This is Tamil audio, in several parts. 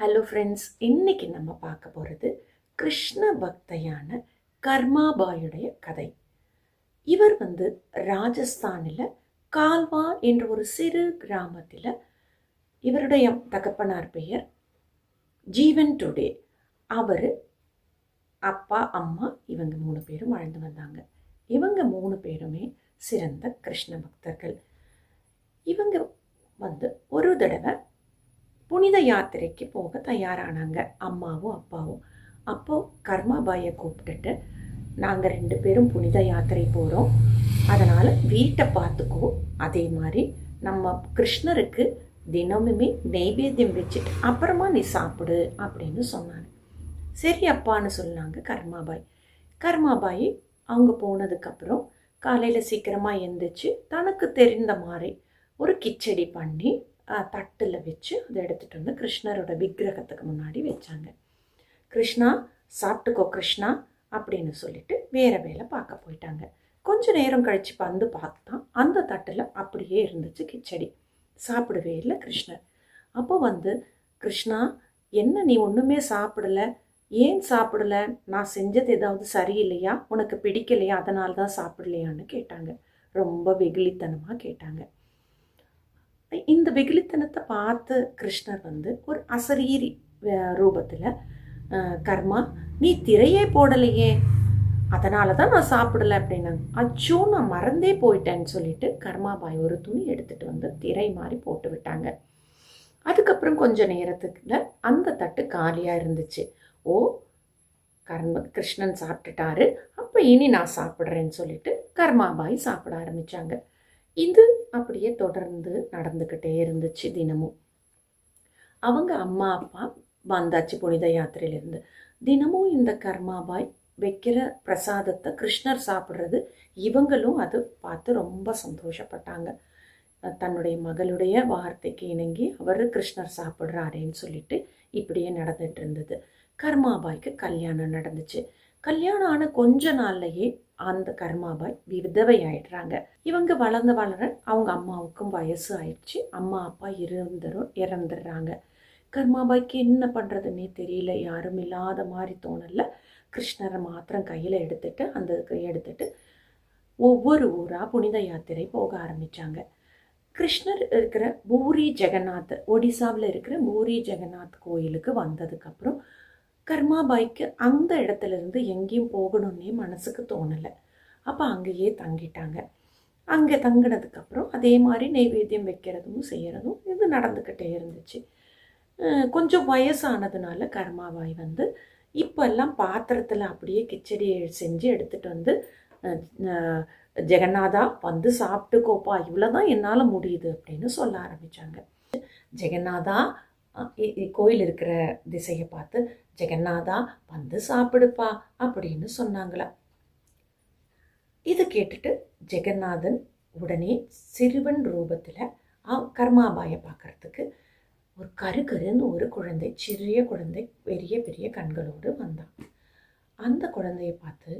ஹலோ ஃப்ரெண்ட்ஸ் இன்னைக்கு நம்ம பார்க்க போகிறது கிருஷ்ண பக்தையான கர்மாபாயுடைய கதை. இவர் வந்து ராஜஸ்தானில் கால்வா என்ற ஒரு சிறு கிராமத்தில் இவருடைய தகப்பனார் பெயர் ஜீவன் டுடே. அவர் அப்பா அம்மா இவங்க மூணு பேரும் வாழ்ந்து வந்தாங்க. இவங்க மூணு பேருமே சிறந்த கிருஷ்ண பக்தர்கள். இவங்க வந்து ஒரு தடவை புனித யாத்திரைக்கு போக தயாரானாங்க. அம்மாவும் அப்பாவும். அப்போது கர்மாபாயை கூப்பிட்டுட்டு நாங்கள் ரெண்டு பேரும் புனித யாத்திரை போகிறோம் அதனால் வீட்டை பார்த்துக்கோ. அதே மாதிரி நம்ம கிருஷ்ணருக்கு தினமுமே நெய்வேத்தியம் வச்சுட்டு அப்புறமா நீ சாப்பிடு அப்படின்னு சொன்னாங்க. சரி அப்பான்னு சொன்னாங்க கர்மாபாய் கர்மாபாய் அவங்க போனதுக்கப்புறம் காலையில் சீக்கிரமாக எழுந்திரிச்சு தனக்கு தெரிந்த மாதிரி ஒரு கிச்சடி பண்ணி தட்டில் வச்சு அதை எடுத்துகிட்டு வந்து கிருஷ்ணரோட விக்கிரகத்துக்கு முன்னாடி வச்சாங்க. கிருஷ்ணா சாப்பிட்டுக்கோ கிருஷ்ணா அப்படின்னு சொல்லிட்டு வேறு வேலை பார்க்க போயிட்டாங்க. கொஞ்ச நேரம் கழித்து வந்து பார்த்தா அந்த தட்டில் அப்படியே இருந்துச்சு கிச்சடி. சாப்பிடவே இல்லை கிருஷ்ணர். அப்போ வந்து கிருஷ்ணா என்ன நீ ஒன்றுமே சாப்பிடல? ஏன் சாப்பிடல? நான் செஞ்சது ஏதாவது சரியில்லையா? உனக்கு பிடிக்கலையா? அதனால தான் சாப்பிடலையான்னு கேட்டாங்க. ரொம்ப வெகுளித்தனமாக கேட்டாங்க. இந்த வெகுளித்தனத்தை பார்த்து கிருஷ்ணர் வந்து ஒரு அசரீரி ரூபத்தில் கர்மா நீ திரையே போடலையே அதனால தான் நான் சாப்பிடல அப்படின்னாங்க. அச்சோ நான் மறந்தே போயிட்டேன்னு சொல்லிட்டு கர்மாபாய் ஒரு துணி எடுத்துகிட்டு வந்து திரை மாதிரி போட்டு விட்டாங்க. அதுக்கப்புறம் கொஞ்ச நேரத்துக்குள்ள அந்த தட்டு காலியாக இருந்துச்சு. ஓ கர்ம கிருஷ்ணன் சாப்பிட்டுட்டாரு அப்போ இனி நான் சாப்பிட்றேன்னு சொல்லிட்டு கர்மாபாய் சாப்பிட ஆரம்பித்தாங்க இது அப்படியே தொடர்ந்து நடந்துக்கிட்டே இருந்துச்சு தினமும். அவங்க அம்மா அப்பா வந்தாச்சு புனித யாத்திரையிலேருந்து. தினமும் இந்த கர்மாபாய் வைக்கிற பிரசாதத்தை கிருஷ்ணர் சாப்பிட்றது இவங்களும் அது பார்த்து ரொம்ப சந்தோஷப்பட்டாங்க. தன்னுடைய மகளுடைய வார்த்தைக்கு இணங்கி அவர் கிருஷ்ணர் சாப்பிட்றாரேன்னு சொல்லிட்டு இப்படியே நடந்துட்டு இருந்தது. கர்மாபாய்க்கு கல்யாணம் நடந்துச்சு. கல்யாணம் ஆன கொஞ்ச நாள்லையே அந்த கர்மாபாய் விதவை ஆயிடுறாங்க இவங்க வளர்ந்து வளர அவங்க அம்மாவுக்கும் வயசு ஆயிடுச்சு. அம்மா அப்பா இருந்தரும் இறந்துடுறாங்க. கர்மாபாய்க்கு என்ன பண்ணுறதுன்னே தெரியல. யாரும் இல்லாத மாதிரி தோணல. கிருஷ்ணரை மாத்திரம் கையில் எடுத்துட்டு அந்த எடுத்துட்டு ஒவ்வொரு ஊராக புனித யாத்திரை போக ஆரம்பித்தாங்க கிருஷ்ணர் இருக்கிற பூரி ஜெகநாத் ஒடிசாவில் இருக்கிற பூரி ஜெகநாத் கோயிலுக்கு வந்ததுக்கப்புறம் கர்மாபாய்க்கு அந்த இடத்துல இருந்து எங்கேயும் போகணுன்னே மனசுக்கு தோணலை. அப்போ அங்கேயே தங்கிட்டாங்க. அங்கே தங்கினதுக்கப்புறம் அதே மாதிரி நைவேத்தியம் வைக்கிறதும் செய்கிறதும் இது நடந்துக்கிட்டே இருந்துச்சு. கொஞ்சம் வயசானதுனால கர்மாபாய் வந்து இப்போல்லாம் பாத்திரத்தில் அப்படியே கிச்சடி செஞ்சு எடுத்துகிட்டு வந்து ஜெகநாதா வந்து சாப்பிட்டுக்கோப்பா இவ்வளோ தான் என்னால் முடியுது அப்படின்னு சொல்ல ஆரம்பித்தாங்க ஜெகநாதா கோயில் இருக்கிற திசையை பார்த்து ஜெகநாதா வந்து சாப்பிடுப்பா அப்படின்னு சொன்னாங்களா. இது கேட்டுட்டு ஜெகநாதன் உடனே சிறுவன் ரூபத்தில் கர்மாபாயை பார்க்கறதுக்கு ஒரு கரு கருன்னு ஒரு குழந்தை சிறிய குழந்தை பெரிய பெரிய கண்களோடு வந்தான். அந்த குழந்தைய பார்த்து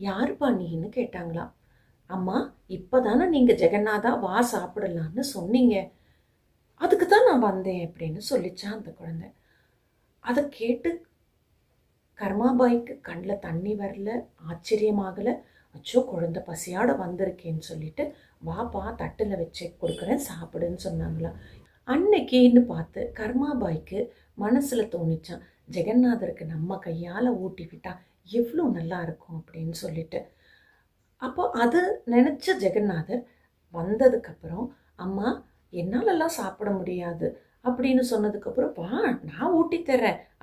யாருப்பா நீன்னு? கேட்டாங்களாம் அம்மா இப்போ தானே நீங்கள் ஜெகநாதா வா சாப்பிடலான்னு சொன்னீங்க. அதுக்கு தான் நான் வந்தேன் அப்படின்னு சொல்லிச்சான் அந்த குழந்தை. அதை கேட்டு கர்மாபாய்க்கு கண்ணில் தண்ணி வரல ஆச்சரியமாகலை. அச்சோ குழந்தை பசியாட வந்திருக்கேன்னு சொல்லிட்டு வாப்பா தட்டில் வச்சு கொடுக்குறேன் சாப்பிடுன்னு சொன்னாங்களா அன்னைக்கின்னு பார்த்து கர்மாபாய்க்கு மனசில் தோணிச்சான். ஜெகநாதருக்கு நம்ம கையால் ஊட்டி விட்டா எவ்வளோ நல்லா இருக்கும் அப்படின்னு சொல்லிட்டு. அப்போ அது நினச்ச ஜெகநாதர் வந்ததுக்கப்புறம் அம்மா என்னாலெல்லாம் சாப்பிட முடியாது. அப்படின்னு சொன்னதுக்கப்புறம் வா நான் ஊட்டி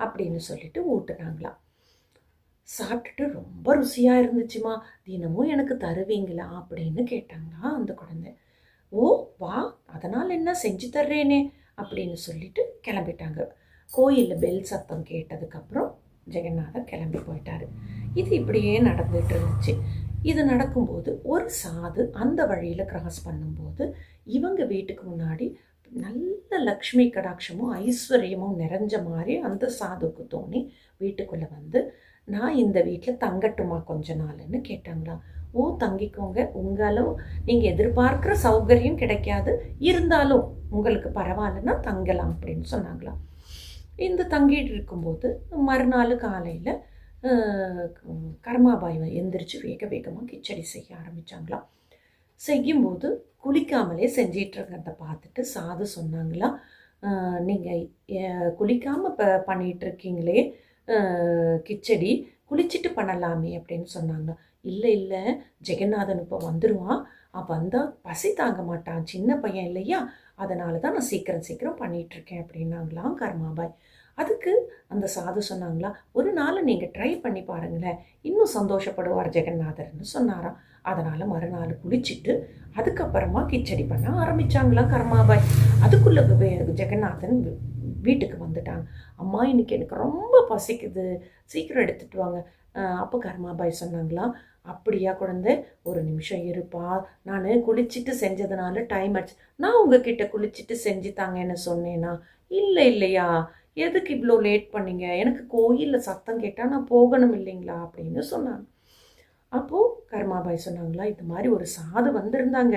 அப்படின்னு சொல்லிட்டு ஊட்டுனாங்களாம் சாப்பிட்டுட்டு ரொம்ப ருசியாக இருந்துச்சுமா. தினமும் எனக்கு தருவீங்களா அப்படின்னு கேட்டாங்களா அந்த குழந்தை. ஓ வா அதனால் என்ன செஞ்சு தர்றேனே அப்படின்னு சொல்லிட்டு கிளம்பிட்டாங்க. கோயிலில் பெல் சத்தம் கேட்டதுக்கப்புறம் ஜெகநாதர் கிளம்பி போயிட்டாரு. இது இப்படியே நடந்துட்டு இருந்துச்சு. இது நடக்கும்போது ஒரு சாது அந்த வழியில் கிராஸ் பண்ணும்போது இவங்க வீட்டுக்கு முன்னாடி நல்ல லக்ஷ்மி கடாட்சமும் ஐஸ்வர்யமும் நிறைஞ்ச மாதிரி அந்த சாதுக்கு தோணி வீட்டுக்குள்ளே வந்து நான் இந்த வீட்டில் தங்கட்டுமா கொஞ்ச நாள்னு கேட்டாங்களா. ஓ தங்கிக்கோங்க. உங்களும் நீங்கள் எதிர்பார்க்குற சௌகரியம் கிடைக்காது. இருந்தாலும் உங்களுக்கு பரவாயில்லன்னா தங்கலாம் அப்படின்னு சொன்னாங்களாம் இந்த தங்கிட்டு இருக்கும்போது மறுநாள் காலையில் கர்மாபாய் எந்திரிச்சு வேக வேகமாக கிச்சடி செய்ய ஆரம்பித்தாங்களாம் செய்யும்போது குளிக்காமலே செஞ்சிகிட்ருக்கிறத பார்த்துட்டு சாது சொன்னாங்களா? நீங்கள் குளிக்காமல் இப்போ பண்ணிகிட்ருக்கீங்களே கிச்சடி குளிச்சுட்டு பண்ணலாமே அப்படின்னு சொன்னாங்க. இல்லை இல்லை ஜெகநாதன் இப்போ வந்துடுவான் அவன் வந்தால் பசி தாங்க மாட்டான். சின்ன பையன் இல்லையா? அதனால தான் நான் சீக்கிரம் சீக்கிரம் பண்ணிகிட்ருக்கேன் அப்படின்னாங்களாம் கர்மாபாய். அதுக்கு அந்த சாது சொன்னாங்களா ஒரு நாள் நீங்கள் ட்ரை பண்ணி பாருங்களேன். இன்னும் சந்தோஷப்படுவார் ஜெகநாதர்னு சொன்னாராம். அதனால் மறுநாள் குளிச்சுட்டு அதுக்கப்புறமா கிச்சடி பண்ண ஆரம்பித்தாங்களாம் கர்மாபாய். அதுக்குள்ளே ஜெகநாதன் வீட்டுக்கு வந்துட்டாங்க அம்மா இன்னைக்கு எனக்கு ரொம்ப பசிக்குது. சீக்கிரம் எடுத்துட்டு வாங்க. அப்போ கர்மாபாய் சொன்னாங்களா அப்படியா குழந்தை ஒரு நிமிஷம் இருப்பா. நான் குளிச்சுட்டு செஞ்சதுனால டைம் ஆச்சு. நான் உங்ககிட்ட குளிச்சுட்டு செஞ்சு தாங்கன்னு சொன்னேனா? இல்லை இல்லையா. எதுக்கு இவ்வளோ லேட் பண்ணீங்க? எனக்கு கோயிலில் சத்தம் கேட்டால் நான் போகணும் இல்லைங்களா? அப்படின்னு சொன்னாங்க. அப்போது கர்மாபாய் சொன்னாங்களா இந்த மாதிரி ஒரு சாது வந்திருந்தாங்க.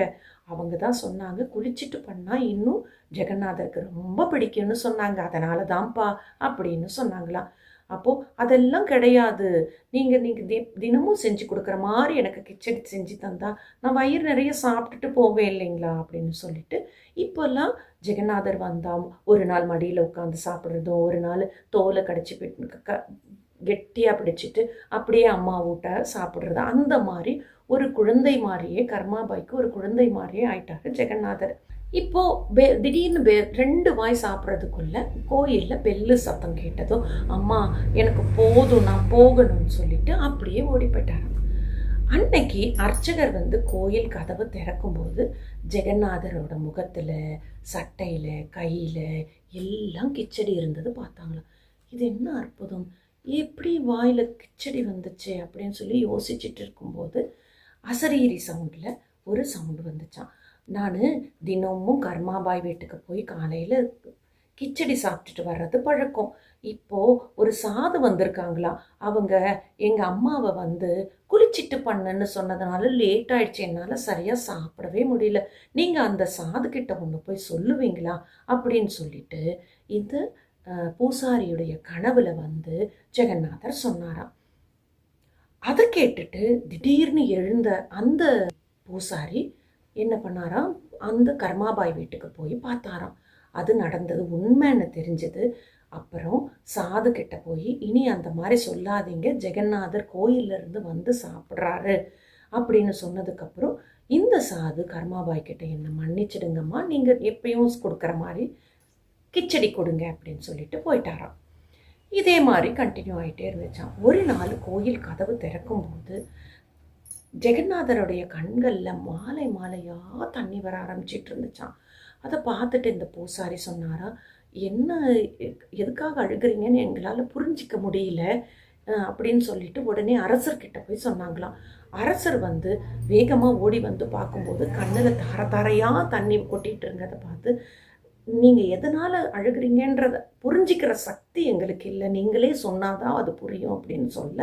அவங்க தான் சொன்னாங்க குளிச்சுட்டு பண்ணால் இன்னும் ஜெகநாதருக்கு ரொம்ப பிடிக்கும்னு சொன்னாங்க. அதனால தான்ப்பா அப்படின்னு சொன்னாங்களா அப்போது அதெல்லாம் கிடையாது. நீங்கள் நீங்கள் தி தினமும் செஞ்சு கொடுக்குற மாதிரி எனக்கு கிச்சடி செஞ்சு தந்தால் நான் வயிறு நிறைய சாப்பிட்டுட்டு போவேன் இல்லைங்களா? அப்படின்னு சொல்லிட்டு இப்போல்லாம் ஜெகநாதர் வந்தால் ஒரு நாள் மடியில் உட்காந்து சாப்பிட்றதும் ஒரு நாள் தோலை கடிச்சு க கெட்டியாக பிடிச்சிட்டு அப்படியே அம்மா வீட்டை சாப்பிட்றது. அந்த மாதிரி ஒரு குழந்தை மாதிரியே கர்மாபாய்க்கு ஒரு குழந்தை மாதிரியே ஆயிட்டாரு ஜெகநாதர். இப்போது பெ திடீர்னு பெ ரெண்டு வாய் சாப்பிட்றதுக்குள்ள கோயிலில் பெல்லு சத்தம் கேட்டதும் அம்மா எனக்கு போதும் நான் போகணும்னு சொல்லிட்டு அப்படியே ஓடி அன்னைக்கு அர்ச்சகர் வந்து கோயில் கதவு திறக்கும்போது ஜெகநாதரோட முகத்தில் சட்டையில் கையில் எல்லாம் கிச்சடி இருந்தது பார்த்தாங்களாம். இது என்ன அற்புதம்! எப்படி வாயில் கிச்சடி வந்துச்சு அப்படின்னு சொல்லி யோசிச்சுட்டு இருக்கும்போது அசரீரி சவுண்டில் ஒரு சவுண்டு வந்துச்சான் நான் தினமும் கர்மாபாய் வீட்டுக்கு போய் காலையில் கிச்சடி சாப்பிட்டுட்டு வர்றது பழக்கம். இப்போது ஒரு சாது வந்திருக்காங்களா? அவங்க எங்கள் அம்மாவை வந்து குளிச்சிட்டு பண்ணுன்னு சொன்னதுனால லேட் ஆயிடுச்சு. என்னால் சரியாக சாப்பிடவே முடியல. நீங்கள் அந்த சாது கிட்ட ஒன்று போய் சொல்லுவீங்களா? அப்படின்னு சொல்லிட்டு இது பூசாரியுடைய கனவுல வந்து ஜெகநாதர் சொன்னாராம். அதை கேட்டுட்டு திடீர்னு எழுந்த அந்த பூசாரி என்ன பண்ணாராம்? அந்த கர்மாபாய் வீட்டுக்கு போய் பார்த்தாராம். அது நடந்தது உண்மைன்னு தெரிஞ்சது. அப்புறம் சாது கிட்ட போய் இனி அந்த மாதிரி சொல்லாதீங்க. ஜெகநாதர் கோயில்ல இருந்து வந்து சாப்பிட்றாரு. அப்படின்னு சொன்னதுக்கப்புறம் இந்த சாது கர்மாபாய் கிட்ட என்ன மன்னிச்சிடுங்கம்மா. நீங்கள் எப்பயும் கொடுக்குற மாதிரி கிச்சடி கொடுங்க அப்படின்னு சொல்லிட்டு போயிட்டாராம். இதே மாதிரி கண்டினியூ ஆகிட்டே இருந்துச்சான் ஒரு நாள் கோயில் கதவு திறக்கும்போது ஜெகநாதருடைய கண்களில் மாலை மாலையாக தண்ணி வர ஆரம்பிச்சிட்டு இருந்துச்சான் அதை பார்த்துட்டு இந்த பூசாரி சொன்னாரா என்ன எதுக்காக அழுகுறீங்கன்னு எங்களால் புரிஞ்சிக்க முடியல அப்படின்னு சொல்லிட்டு உடனே அரசர்கிட்ட போய் சொன்னாங்களாம். அரசர் வந்து வேகமாக ஓடி வந்து பார்க்கும்போது கண்ணில் தார தாரையாக தண்ணி கொட்டிகிட்டு இருங்கிறத பார்த்து நீங்கள் எதனால் அழுகிறீங்கன்றத புரிஞ்சிக்கிற சக்தி எங்களுக்கு இல்லை. நீங்களே சொன்னாதான் அது புரியும் அப்படின்னு சொல்ல.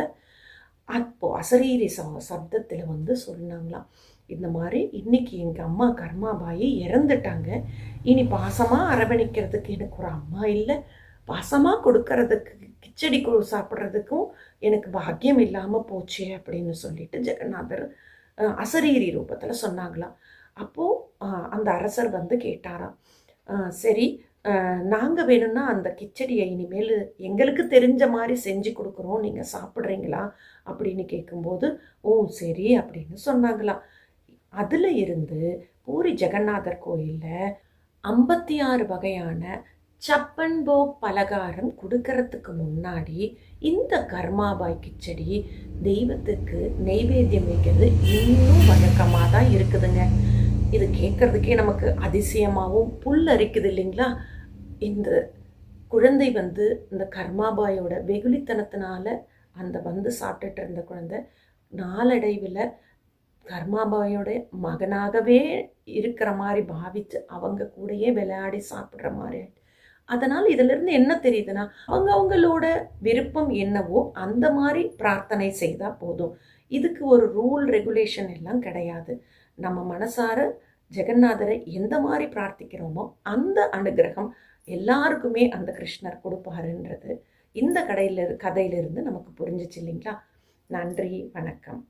அப்போது அசரீரி ச சப்தத்தில் வந்து சொன்னாங்களாம். இந்த மாதிரி இன்னைக்கு எங்கள் அம்மா கர்மாபாயி இறந்துட்டாங்க. இனி பாசமாக அரவணைக்கிறதுக்கு எனக்கு ஒரு அம்மா இல்லை. பாசமாக கொடுக்கறதுக்கு கிச்சடி கொ சாப்பிட்றதுக்கும் எனக்கு பாக்கியம் இல்லாமல் போச்சே அப்படின்னு சொல்லிட்டு ஜெகநாதர் அசரீரி ரூபத்தில் சொன்னாங்களாம். அப்போது அந்த அரசர் வந்து கேட்டாராம். சரி நாங்கள் வேணும்னா அந்த கிச்சடியை இனிமேல் எங்களுக்கு தெரிஞ்ச மாதிரி செஞ்சு கொடுக்குறோம் நீங்கள் சாப்பிட்றீங்களா அப்படின்னு கேட்கும்போது ஓ சரி அப்படின்னு சொன்னாங்களாம். அதில் இருந்து பூரி ஜெகநாதர் கோயிலில் ஐம்பத்தி ஆறு வகையான சப்பன் போக் பலகாரம் கொடுக்கறதுக்கு முன்னாடி இந்த கர்மாபாய் கிச்சடி தெய்வத்துக்கு நெய்வேத்தியம் வைக்கிறது இன்னும் வழக்கமாக தான் இருக்குதுங்க. இது கேட்கறதுக்கே நமக்கு அதிசயமாகவும் புல் அரிக்குது இல்லைங்களா? இந்த குழந்தை வந்து இந்த கர்மாபாயோட வெகுளித்தனத்தினால அந்த வந்து சாப்பிட்டுட்டு இருந்த குழந்தை நாளடைவில் கர்மாபாயோட மகனாகவே இருக்கிற மாதிரி பாவித்து அவங்க கூடயே விளையாடி சாப்பிட்ற மாதிரி அதனால் இதிலிருந்து என்ன தெரியுதுன்னா அவங்க அவங்களோட விருப்பம் என்னவோ அந்த மாதிரி பிரார்த்தனை செய்தால் போதும். இதுக்கு ஒரு ரூல் ரெகுலேஷன் எல்லாம் கிடையாது. நம்ம மனசார ஜெகநாதரை எந்த மாதிரி பிரார்த்திக்கிறோமோ அந்த அனுகிரகம் எல்லாருக்குமே அந்த கிருஷ்ணர் கொடுப்பாருன்றது. இந்த கடையில் கதையிலிருந்து நமக்கு புரிஞ்சிச்சு இல்லைங்களா? நன்றி வணக்கம்.